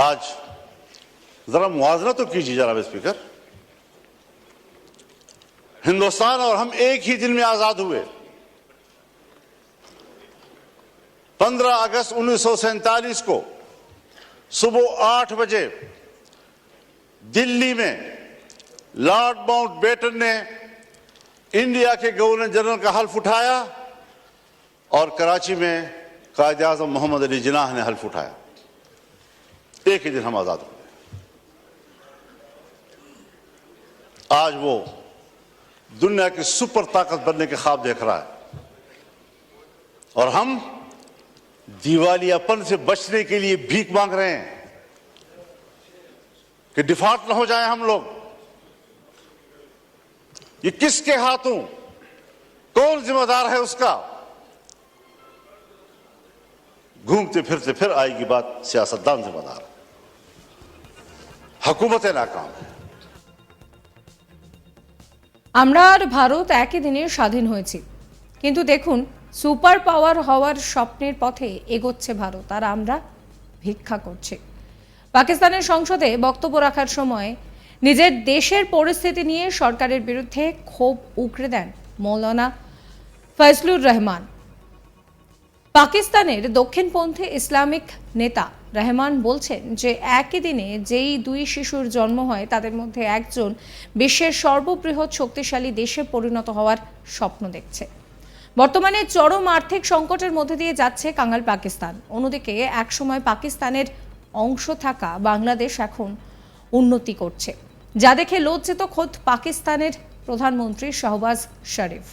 आज जरा मुआवजा तो कीजिए जनाब स्पीकर हिंदुस्तान और हम एक ही दिन में आज़ाद हुए। 15 अगस्त उन्नीस को सुबह आठ बजे दिल्ली में लॉर्ड माउंट बेटन ने इंडिया के गवर्नर जनरल का हल्फ उठाया और कराची में कायद आज़म मोहम्मद अली जिनाह ने हल्फ उठाया। एक ही दिन हम आज़ाद होंगे। आज वो दुनिया की सुपर ताकत बनने के ख्वाब देख रहा है और हम दिवालियापन से बचने के लिए भीख मांग रहे हैं कि डिफ़ॉल्ट न हो जाए हम लोग। ये किसके हाथों? कौन जिम्मेदार है उसका? घूमते फिरते फिर आएगी बात सियासतदान जिम्मेदार। হকুমতে নাকাম। আমরা আর ভারত একই দিনে স্বাধীন হয়েছি। কিন্তু দেখুন, সুপার পাওয়ার হওয়ার স্বপ্নের পথে এগোচ্ছে ভারত, আর আমরা ভিক্ষা করছি। পাকিস্তানের সংসদে বক্তব্য রাখার সময় নিজের দেশের পরিস্থিতি নিয়ে সরকারের বিরুদ্ধে ক্ষোভ উগড়ে দেন মৌলানা ফজলুর রহমান। পাকিস্তানের দক্ষিণপন্থী ইসলামিক নেতা রহমান বলছেন যে একই দিনে যেই দুই শিশুর জন্ম হয়, তাদের মধ্যে একজন বিশ্বের সর্ববৃহৎ শক্তিশালী দেশে পরিণত হওয়ার স্বপ্ন দেখছে। বর্তমানে চরম আর্থিক সংকটের মধ্যে দিয়ে যাচ্ছে কাঙ্গাল পাকিস্তান। অন্যদিকে একসময় পাকিস্তানের অংশ থাকা বাংলাদেশ এখন উন্নতি করছে। যা দেখে লজ্জিত খোদ পাকিস্তানের প্রধানমন্ত্রী শাহবাজ শরীফ।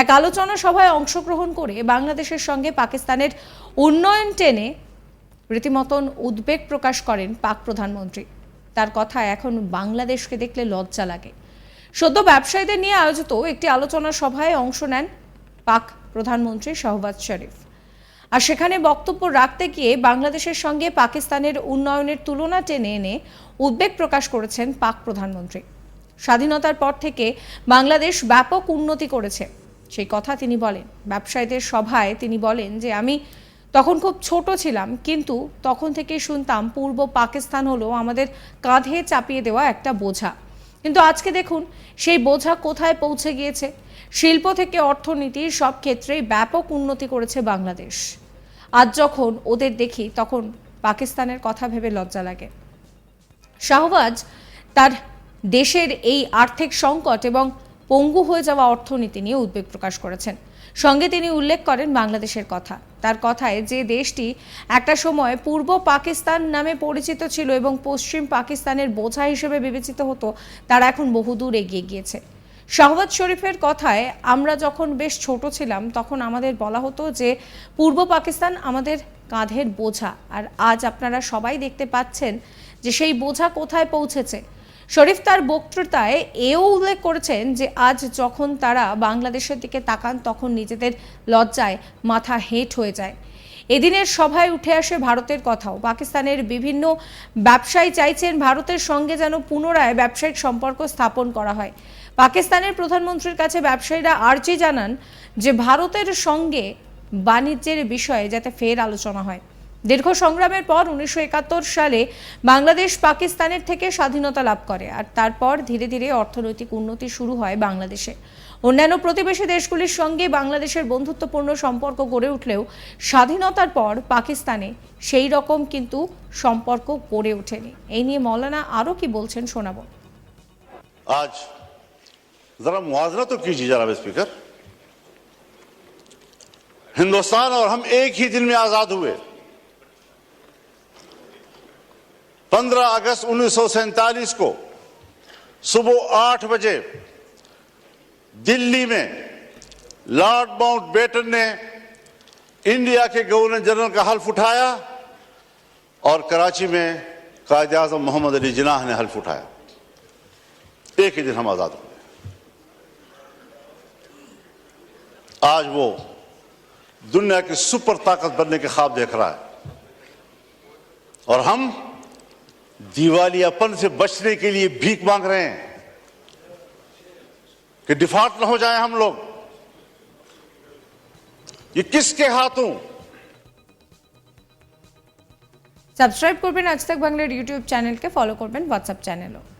এক আলোচনা সভায় অংশগ্রহণ করে বাংলাদেশের সঙ্গে পাকিস্তানের উন্নয়ন টেনে রীতিমতন উদ্বেগ প্রকাশ করেন পাক প্রধানমন্ত্রী। তার কথা এখন বাংলাদেশকে দেখলে লজ্জা লাগে। সদ্য ব্যবসায়ীদের নিয়ে আয়োজিত একটি আলোচনা সভায় অংশ নেন পাক প্রধানমন্ত্রী শাহবাজ শরীফ। আর সেখানে বক্তব্য রাখতে গিয়ে বাংলাদেশের সঙ্গে পাকিস্তানের উন্নয়নের তুলনা টেনে এনে উদ্বেগ প্রকাশ করেছেন পাক প্রধানমন্ত্রী। স্বাধীনতার পর থেকে বাংলাদেশ ব্যাপক উন্নতি করেছে। সেই কথা তিনি বলেন। ব্যবসায়ীদের সভায় তিনি বলেন যে, আমি তখন খুব ছোট ছিলাম, কিন্তু তখন থেকেই শুনতাম পূর্ব পাকিস্তান হলো আমাদের কাঁধে চাপিয়ে দেওয়া একটা বোঝা। কিন্তু আজকে দেখুন, সেই বোঝা কোথায় পৌঁছে গিয়েছে? শিল্প থেকে অর্থনীতির সব ক্ষেত্রেই ব্যাপক উন্নতি করেছে বাংলাদেশ। আজ যখন ওদের দেখি, তখন পাকিস্তানের কথা ভেবে লজ্জা লাগে। শাহবাজ তার দেশের এই আর্থিক সংকট এবং পঙ্গু হয়ে যাওয়া অর্থনীতি নিয়ে উদ্বেগ প্রকাশ করেছেন। সঙ্গে তিনি উল্লেখ করেন বাংলাদেশের কথা। তার কথায় যে দেশটি একটা সময় পূর্ব পাকিস্তান নামে পরিচিত ছিল এবং পশ্চিম পাকিস্তানের বোঝা হিসেবে বিবেচিত হতো, তারা এখন বহুদূর এগিয়ে গিয়েছে। শাহবাজ শরীফের কথায়, আমরা যখন বেশ ছোট ছিলাম, তখন আমাদের বলা হতো যে, পূর্ব পাকিস্তান আমাদের কাঁধের বোঝা। আর আজ আপনারা সবাই দেখতে পাচ্ছেন যে সেই বোঝা কোথায় পৌঁছেছে। শরীফ তার বক্তৃতায় এও উল্লেখ করেছেন যে আজ যখন তারা বাংলাদেশের দিকে তাকান, তখন নিজেদের লজ্জায় মাথা হেঁট হয়ে যায়। এদিনের সভায় উঠে আসে ভারতের কথাও। পাকিস্তানের বিভিন্ন ব্যবসায়ী চাইছেন ভারতের সঙ্গে যেন পুনরায় ব্যবসায়িক সম্পর্ক স্থাপন করা হয়। পাকিস্তানের প্রধানমন্ত্রীর কাছে ব্যবসায়ীরা আর্জি জানান যে ভারতের সঙ্গে বাণিজ্যের বিষয়ে যাতে ফের আলোচনা হয়। দীর্ঘ সংগ্রামের পর উনিশশো একাত্তর সালে বাংলাদেশ পাকিস্তানের থেকে স্বাধীনতা লাভ করে আর তারপর ধীরে ধীরে অর্থনৈতিক উন্নতি শুরু হয় বাংলাদেশে অন্যান্য প্রতিবেশী দেশগুলির সঙ্গে বাংলাদেশের বন্ধুত্বপূর্ণ সম্পর্ক গড়ে উঠলেও স্বাধীনতার পর পাকিস্তানে সেই রকম কিন্তু সম্পর্ক গড়ে ওঠেনি এই নিয়ে মৌলানা আরও কি বলছেন শোনাবো आज जरा मुआवजा तो कीजिए जनाब स्पीकर हिंदुस्तान और हम एक ही दिन में आजाद हुए 15 अगस्त उन्नीस को सुबह आठ बजे दिल्ली में लॉर्ड माउंट बेटन ने इंडिया के गवर्नर जनरल का हल्फ उठाया और कराची में कायद आज़म मोहम्मद अली जिनाह ने हल्फ उठाया। एक ही दिन हम आज़ाद हुए आज वो दुनिया की सुपर ताकत बनने के ख्वाब देख रहा है। और हम दिवालियापन से बचने के लिए भीख मांग रहे हैं कि डिफॉल्ट न हो जाए हम लोग ये किसके हाथों সাবস্ক্রাইব করবেন আজ তাক বাংলার ইউটিউব চ্যানেলকে ফলো করবেন হোয়াটসঅ্যাপ চ্যানেলও